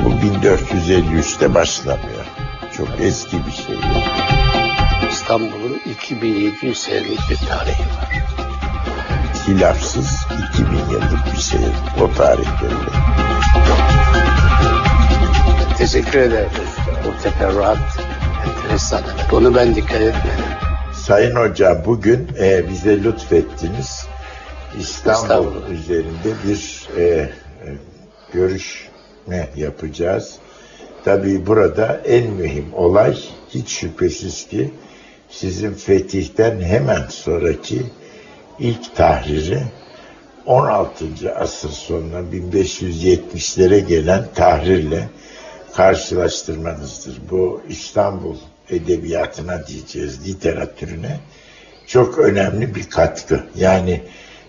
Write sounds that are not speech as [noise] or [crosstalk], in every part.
İstanbul 1453'te başlamıyor. Çok eski bir şey. İstanbul'un 2700 senelik bir tarihi var. Hilafsız 2000 yıllık bir şehir o tarihlerinde. Teşekkür ederim. Bu teferruat enteresan. Onu ben dikkat etmedim. Sayın Hoca bugün e, bize lütfettiniz. İstanbul, İstanbul. üzerinde bir e, e, görüşme yapacağız. Tabii burada en mühim olay hiç şüphesiz ki sizin fetihten hemen sonraki ilk tahriri 16. asır sonuna 1570'lere gelen tahrirle karşılaştırmanızdır. Bu İstanbul edebiyatına diyeceğiz, literatürüne çok önemli bir katkı. Yani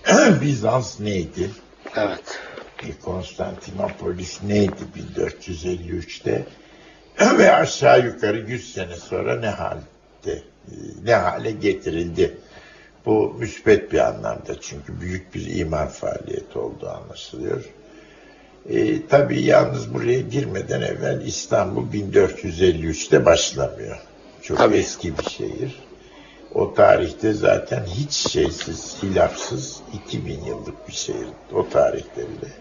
[clears throat] Bizans neydi? Evet. E, Konstantinopolis neydi 1453'te? Ve aşağı yukarı 100 sene sonra ne halde, e, ne hale getirildi? Bu müspet bir anlamda çünkü büyük bir iman faaliyeti olduğu anlaşılıyor. E, tabii yalnız buraya girmeden evvel İstanbul 1453'te başlamıyor. Çok Tabii. eski bir şehir. O tarihte zaten hiç şeysiz, hilafsız 2000 yıllık bir şehir o tarihlerinde.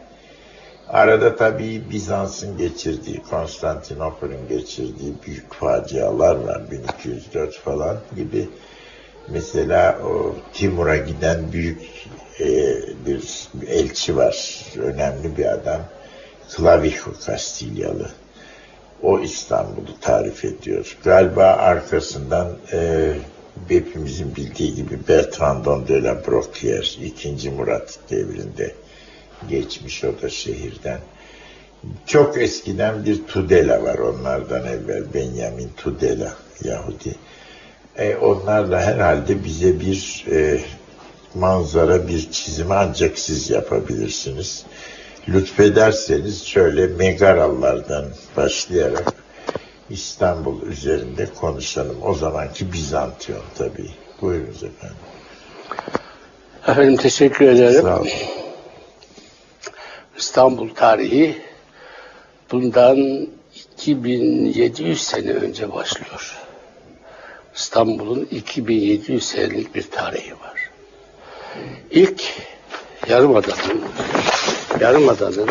Arada tabii Bizans'ın geçirdiği, Konstantinopol'ün geçirdiği büyük facialar var. 1204 falan gibi. Mesela o Timur'a giden büyük e, bir elçi var. Önemli bir adam. Clavijo Kastilyalı. O İstanbul'u tarif ediyor. Galiba arkasından e, hepimizin bildiği gibi Bertrand de la Brocquière 2. Murat devrinde geçmiş o da şehirden. Çok eskiden bir Tudela var onlardan evvel. Benjamin Tudela Yahudi. E, onlarla herhalde bize bir e, manzara, bir çizim ancak siz yapabilirsiniz. Lütfederseniz şöyle Megaralılardan başlayarak İstanbul üzerinde konuşalım. O zamanki Bizantiyon tabii. Buyurunuz efendim. Efendim teşekkür ederim. Sağ olun. İstanbul tarihi bundan 2700 sene önce başlıyor. İstanbul'un 2700 senelik bir tarihi var. İlk Yarımada'nın Yarımada'nın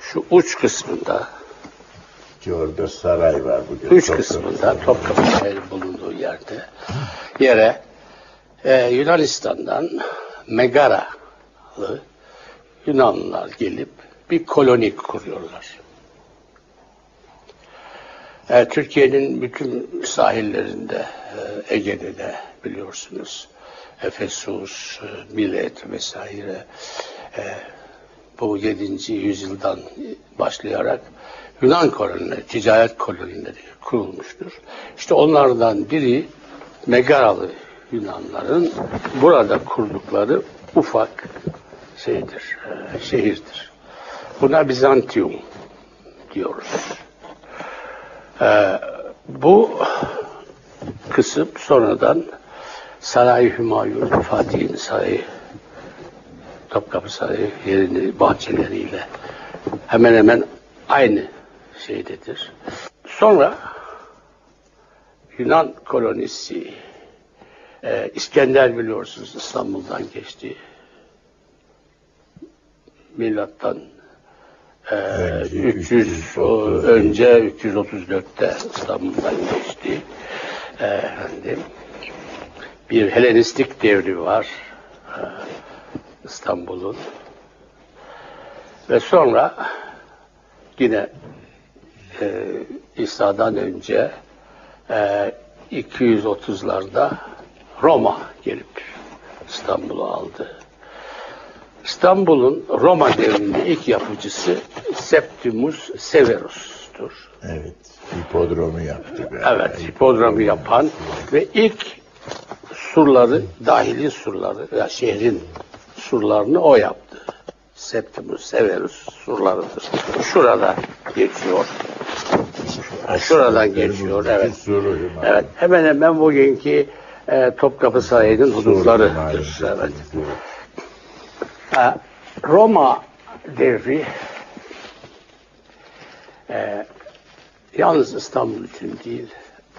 şu uç kısmında Ki orada saray var bugün. üç Topkapı kısmında Sarayı. Topkapı Sarayı'nın bulunduğu yerde yere e, Yunanistan'dan Megaralı Yunanlılar gelip bir koloni kuruyorlar. E, Türkiye'nin bütün sahillerinde, e, Ege'de de biliyorsunuz, Efesus, e, Milet vesaire bu 7. yüzyıldan başlayarak Yunan kolonileri, ticaret kolonileri kurulmuştur. İşte onlardan biri Megaralı Yunanların burada kurdukları ufak şeydir, e, şehirdir. Buna Bizantium diyoruz. E, bu kısım sonradan Saray Hümayun, Fatih'in sarayı, Topkapı Sarayı yerini, bahçeleriyle hemen hemen aynı şeydedir. Sonra Yunan kolonisi e, İskender biliyorsunuz İstanbul'dan geçti. Milattan e, Önce 300 o, 330. önce 334'te İstanbul'dan geçti. E, efendim, bir Helenistik devri var e, İstanbul'un. Ve sonra yine e, İsa'dan önce e, 230'larda Roma gelip İstanbul'u aldı. İstanbul'un Roma devrinde ilk yapıcısı Septimus Severus'tur. Evet. Hipodromu yaptı. galiba. Evet, hipodromu yapan ve ilk surları, dahili surları ya şehrin surlarını o yaptı. Septimus Severus surlarıdır. Şurada geçiyor. Şuradan geçiyor, evet. Evet, hemen hemen bugünkü e, Topkapı Sarayı'nın hudutlarıdır. Evet. E, Roma devri Ee, yalnız İstanbul için değil,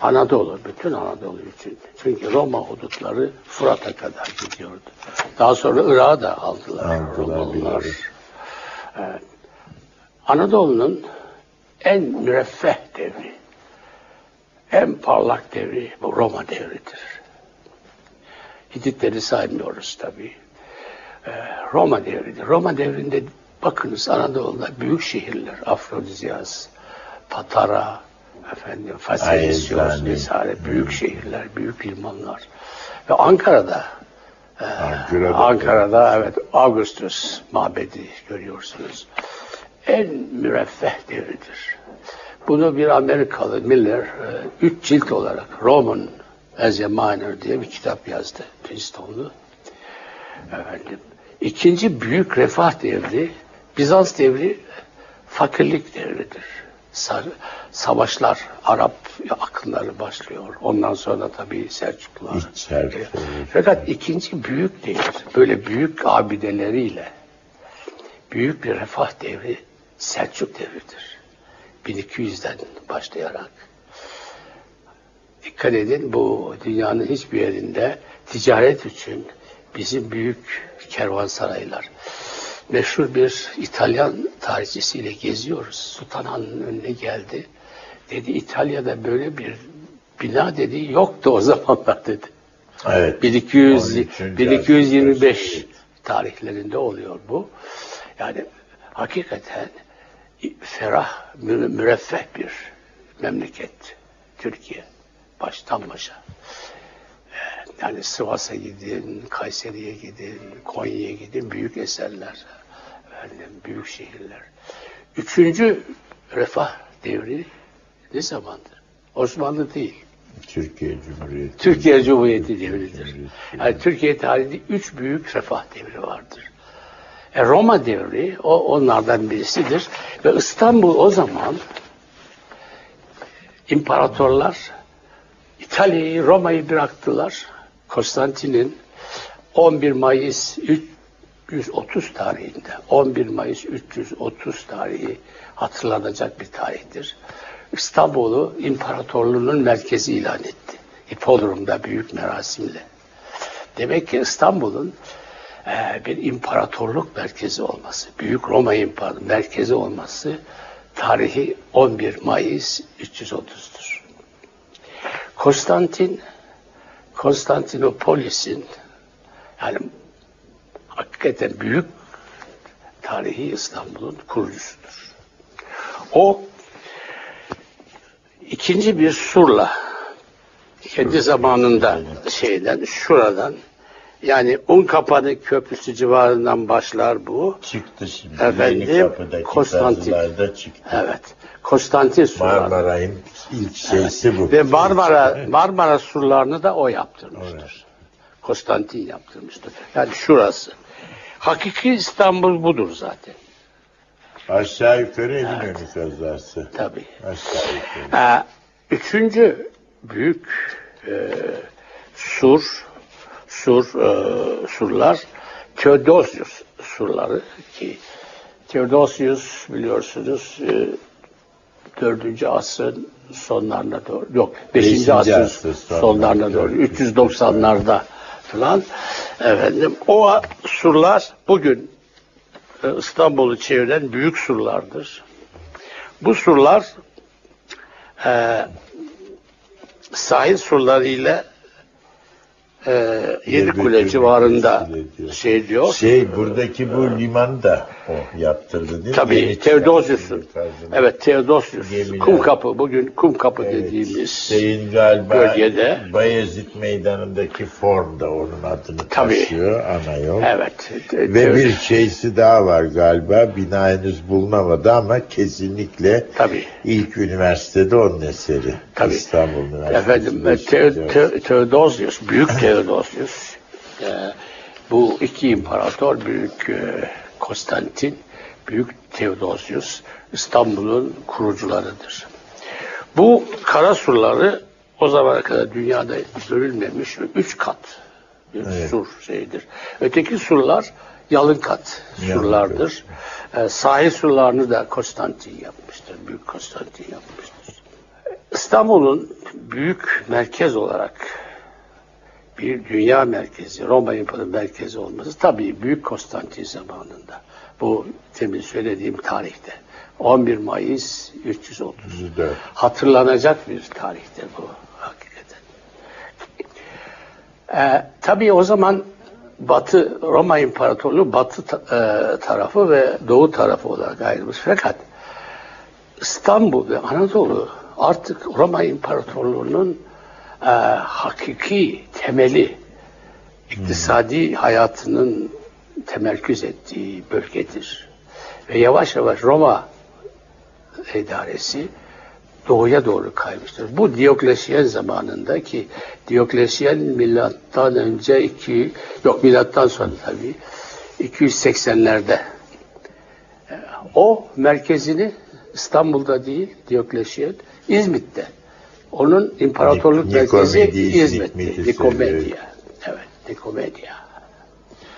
Anadolu, bütün Anadolu için. Çünkü Roma hudutları Fırat'a kadar gidiyordu. Daha sonra Irak'ı da aldılar, Aldılar, Romalılar. biliyorum. Evet. Anadolu'nun en müreffeh devri, en parlak devri bu Roma devridir. Hititleri saymıyoruz tabii. Ee, Roma devridir. Roma devrinde bakınız Anadolu'da büyük şehirler, Afrodiziyas, Patara, efendim, Faselisiyos vesaire büyük şehirler, büyük limanlar. Ve Ankara'da Ankara'da. Ankara'da evet Augustus mabedi görüyorsunuz. En müreffeh devridir. Bunu bir Amerikalı Miller e, üç cilt olarak Roman as a Minor diye bir kitap yazdı. Princeton'lu. Efendim. İkinci büyük refah devri Bizans devri fakirlik devridir. Sa- Savaşlar, Arap akınları başlıyor. Ondan sonra tabii Selçuklular. Fakat ikinci büyük devir, böyle büyük abideleriyle büyük bir refah devri Selçuk devridir. 1200'den başlayarak. Dikkat edin bu dünyanın hiçbir yerinde ticaret için bizim büyük kervansaraylar. Meşhur bir İtalyan tarihçisiyle geziyoruz. Sultanhan'ın önüne geldi. Dedi İtalya'da böyle bir bina dedi yoktu o [laughs] zamanlar dedi. Evet. 1200, 13. 1225 asır. tarihlerinde oluyor bu. Yani hakikaten ferah, mü- müreffeh bir memleket Türkiye. Baştan başa. Yani Sivas'a gidin, Kayseri'ye gidin, Konya'ya gidin, büyük eserler, efendim, büyük şehirler. Üçüncü refah devri ne zamandır? Osmanlı değil. Türkiye Cumhuriyeti. Türkiye Cumhuriyeti devridir. Cumhuriyeti. Yani Türkiye tarihinde üç büyük refah devri vardır. E, Roma devri o onlardan birisidir ve İstanbul o zaman imparatorlar İtalya'yı, Roma'yı bıraktılar. Konstantin'in 11 Mayıs 330 tarihinde 11 Mayıs 330 tarihi hatırlanacak bir tarihtir. İstanbul'u imparatorluğunun merkezi ilan etti. Hipodrom'da büyük merasimle. Demek ki İstanbul'un e, bir imparatorluk merkezi olması, Büyük Roma İmparatorluğu merkezi olması tarihi 11 Mayıs 330'dur. Konstantin, Konstantinopolis'in yani hakikaten büyük tarihi İstanbul'un kurucusudur. O ikinci bir surla kendi zamanında şeyden şuradan yani Unkapanı Köprüsü civarından başlar bu. Çıktı şimdi. Efendim, Konstantin. çıktı. Evet. Konstantin surları. Marmaray'ın ilk şeysi bu. Ve Marmara Marmara surlarını da o yaptırmıştır. Evet. Konstantin yaptırmıştır. Yani şurası. Hakiki İstanbul budur zaten. Aşağı yukarı Eminönü kazası. Tabii. Aşağı yukarı. Ee, üçüncü büyük e, sur, sur e, surlar Theodosius surları ki Theodosius biliyorsunuz e, 4. asrın sonlarına doğru yok 5. Beşinci asrın asır sonlarına sonlarına doğru doğru. 390'larda falan efendim o surlar bugün e, İstanbul'u çeviren büyük surlardır. Bu surlar e, sahil surlarıyla e, Yedi Kule civarında şey diyor. Şey buradaki bu limanı da o yaptırdı değil mi? Tabii Theodosius'un. çıkarttı tarzında. Evet Theodosius. Gemiler. Kumkapı bugün Kumkapı Evet. dediğimiz. Şeyin galiba bölgede. Bayezid Meydanı'ndaki form da onun adını Tabii. taşıyor ana yol. Evet. Te- Ve bir şeysi daha var galiba. Bina henüz bulunamadı ama kesinlikle Tabii. ilk üniversitede onun eseri. Tabii. İstanbul Üniversitesi. Efendim e, Te- Te- [laughs] Theodosius, e, bu iki imparator, büyük e, Konstantin, büyük Theodosius İstanbul'un kurucularıdır. Bu kara surları o zamana kadar dünyada görülmemiş üç kat bir Evet. sur şeydir. Öteki surlar yalın kat surlardır. E, sahil sularını da Konstantin yapmıştır. Büyük Konstantin yapmıştır. İstanbul'un büyük merkez olarak bir dünya merkezi, Roma İmparatorluğu merkezi olması tabii Büyük Konstantin zamanında. Bu demin söylediğim tarihte. 11 Mayıs 330. 104. Hatırlanacak bir tarihtir bu hakikaten. Ee, tabii o zaman Batı Roma İmparatorluğu Batı e, tarafı ve Doğu tarafı olarak ayrılmış. Fakat İstanbul ve Anadolu artık Roma İmparatorluğu'nun e, hakiki temeli, iktisadi hayatının temerküz ettiği bölgedir. Ve yavaş yavaş Roma idaresi doğuya doğru kaymıştır. Bu Dioklesyen zamanında ki Dioklesyen milattan önce iki yok milattan sonra tabii 280'lerde e, o merkezini İstanbul'da değil Dioklesyen İzmit'te. Onun imparatorluk Nik- merkezi. Nikmeti Nikomedya. söylüyor. Evet, Nikomedya.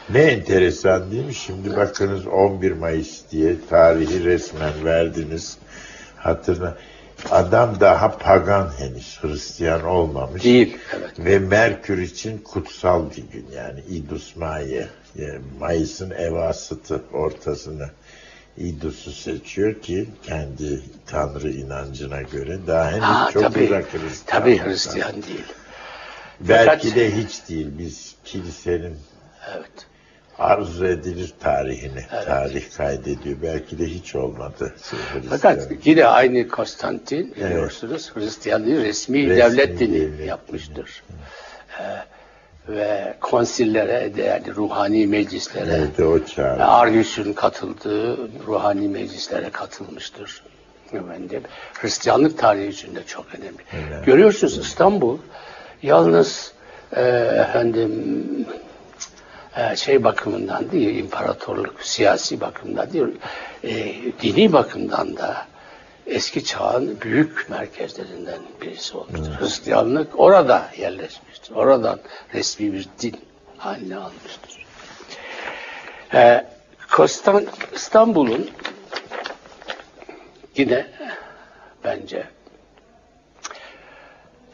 Ne enteresan değil mi? Şimdi bakınız 11 Mayıs diye tarihi resmen verdiniz. Hatırla. Adam daha pagan henüz Hristiyan olmamış. Değil. Evet. Ve Merkür için kutsal bir gün yani İdus Maya. Yani Mayıs'ın evasıtı ortasını İdus'u seçiyor ki kendi tanrı inancına göre daha henüz Ha, çok tabii, uzak Hristiyan. tabii Hristiyan değil. Belki Fakat- de hiç değil. Biz kilisenin Evet. arzu edilir tarihini tarih kaydediyor. Belki de hiç olmadı. Hristiyan. Fakat yine aynı Konstantin biliyorsunuz Hristiyanlığı resmi, Resmi devlet dini yapmıştır. Ee, ve konsillere yani ruhani meclislere Evet. Argüs'ün katıldığı ruhani meclislere katılmıştır. Efendim, Hristiyanlık tarihi için de çok önemli. Evet. Görüyorsunuz İstanbul yalnız e, efendim e, şey bakımından değil, imparatorluk, siyasi bakımdan değil, e, dini bakımdan da eski çağın büyük merkezlerinden birisi olmuştur. Hristiyanlık orada yerleşmiştir. Oradan resmi bir din haline almıştır. E, Kostan, İstanbul'un yine bence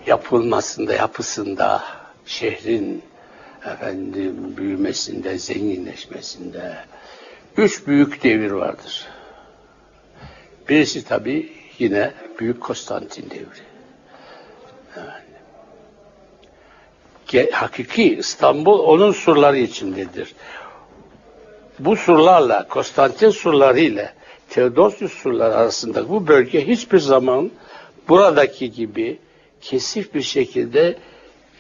yapılmasında, yapısında, şehrin efendim büyümesinde, zenginleşmesinde üç büyük devir vardır. Birisi tabii yine Büyük Konstantin devri. Ge- Hakiki İstanbul onun surları içindedir. Bu surlarla, Konstantin surları ile Theodosius surları arasında bu bölge hiçbir zaman buradaki gibi kesif bir şekilde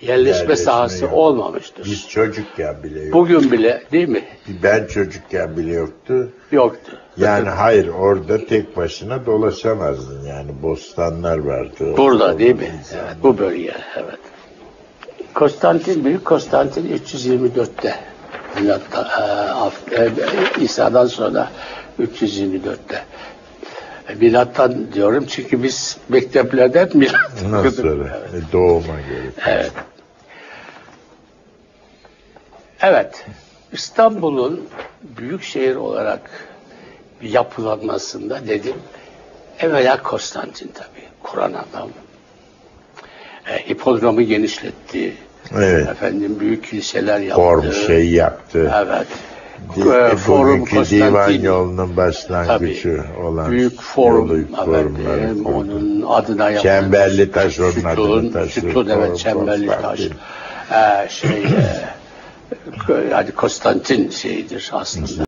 yerleşme sahası yok. olmamıştır. Biz çocukken bile yok. Bugün bile değil mi? Ben çocukken bile yoktu. Yoktu. Yani hayır orada tek başına dolaşamazdın yani bostanlar vardı. Burada değil mi? İnsanlar. Evet, bu bölge. Evet. Konstantin, Büyük Konstantin 324'te Milattan, e, e, İsa'dan sonra 324'te. E, Milattan diyorum çünkü biz mekteplerde hep milat okuduk. Evet. e, doğuma göre. Evet. Evet. İstanbul'un büyük şehir olarak yapılanmasında dedim evvela Konstantin tabii. Kur'an adam. E, hipodromu genişletti. Evet. Efendim büyük kiliseler yaptı. Form şey yaptı. Evet. Di- E, forum divan yolunun başlangıcı olan Büyük forum, yolu, forumları kurdu. onun adına yapılmış. Çemberli taş onun adını sütun, taşıyor. Sütun evet çemberli taş. Ee, şey, e, yani Konstantin şeyidir aslında.